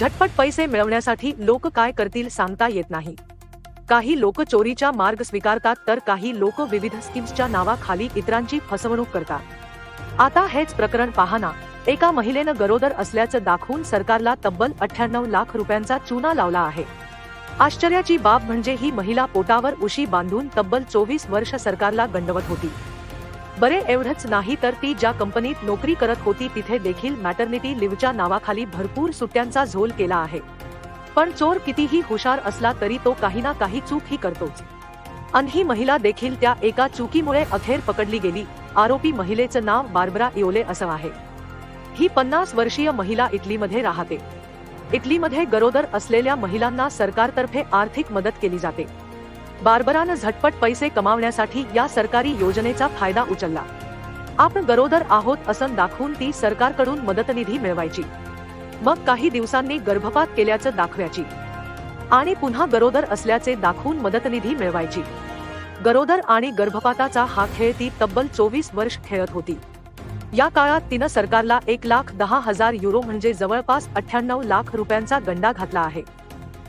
झटपट पैसे मिळवण्यासाठी लोक काय करतील सांगता येत नाही. काही लोक चोरीचा मार्ग स्वीकारतात तर काही लोक विविध स्कीम्सच्या नावाखाली इतरांची फसवणूक करतात. आता हेच प्रकरण पाहना एका महिलेनं गरोदर असल्याचं दाखवून सरकारला तब्बल अठ्ठ्याण्णव लाख रुपयांचा चुना लावला आहे. आश्चर्याची बाब म्हणजे ही महिला पोटावर उशी बांधून तब्बल चोवीस वर्ष सरकारला गंडवत होती. बरे एवढंच नाही तर ती ज्या कंपनीत नोकरी करत होती तिथे देखील मॅटर्निटी लिव्हच्या नावाखाली भरपूर सुट्ट्यांचा झोल केला आहे. पण चोर कितीही हुशार असला तरी तो काही ना काही चूकही करतोच. अन ही महिला देखील त्या एका चुकीमुळे अखेर पकडली गेली आरोपी महिलेचं नाव बार्बरा इओले असं आहे. ही पन्नास वर्षीय महिला इटलीमध्ये राहते. इटलीमध्ये गरोदर असलेल्या महिलांना सरकारतर्फे आर्थिक मदत केली जाते. बार्बरानं झटपट पैसे कमावण्यासाठी या सरकारी योजनेचा फायदा उचलला. आपण गरोदर आहोत असं दाखवून ती सरकारकडून मदतनिधी मिळवायची. मग काही दिवसांनी गर्भपात केल्याचं दाखवायची. आणि पुन्हा गरोदर असल्याचे दाखवून मदतनिधी मिळवायची. गरोदर आणि गर्भपाताचा हा खेळ ती तब्बल चोवीस वर्ष खेळत होती. या काळात तिनं सरकारला एक लाख दहा हजार युरो म्हणजे जवळपास अठ्ठ्याण्णव लाख रुपयांचा गंडा घातला आहे.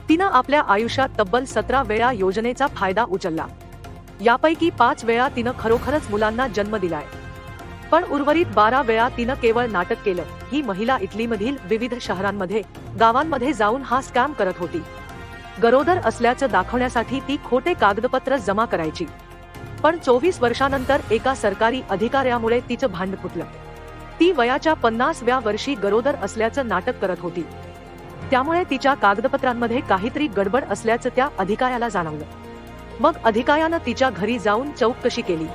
तिनं आपल्या आयुष्यात तब्बल सतरा वेळा योजनेचा फायदा उचलला. यापैकी पाच वेळा तिनं खरोखरच मुलांना जन्म दिलाय. पण उर्वरित बारा वेळा तिनं केवळ नाटक केलं. ही महिला इटलीमधील विविध शहरांमध्ये गावांमध्ये जाऊन हा स्कॅम करत होती. गरोदर असल्याचं दाखवण्यासाठी ती खोटे कागदपत्र जमा करायची. पण चोवीस वर्षानंतर एका सरकारी अधिकाऱ्यामुळे तिचं भांड फुटलं. ती वयाच्या पन्नासव्या वर्षी गरोदर असल्याचं नाटक करत होती. त्यामुळे तिच्या कागदपत्रांमध्ये काहीतरी गडबड असल्याचं त्या अधिकाऱ्याला जाणवलं. मग अधिकाऱ्यानं तिच्या घरी जाऊन चौकशी केली?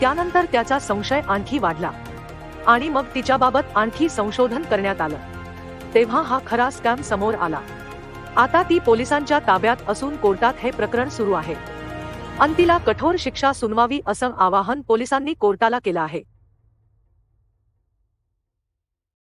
त्यानंतर त्याचा संशय आणखी वाढला. आणि मग तिच्याबाबत आणखी संशोधन करण्यात आलं. तेव्हा हा खरा स्कॅम समोर आला. आता ती पोलिसांच्या ताब्यात असून कोर्टात हे प्रकरण सुरू आहे. आणि तिला कठोर शिक्षा सुनवावी असं आवाहन पोलिसांनी कोर्टाला केलं आहे.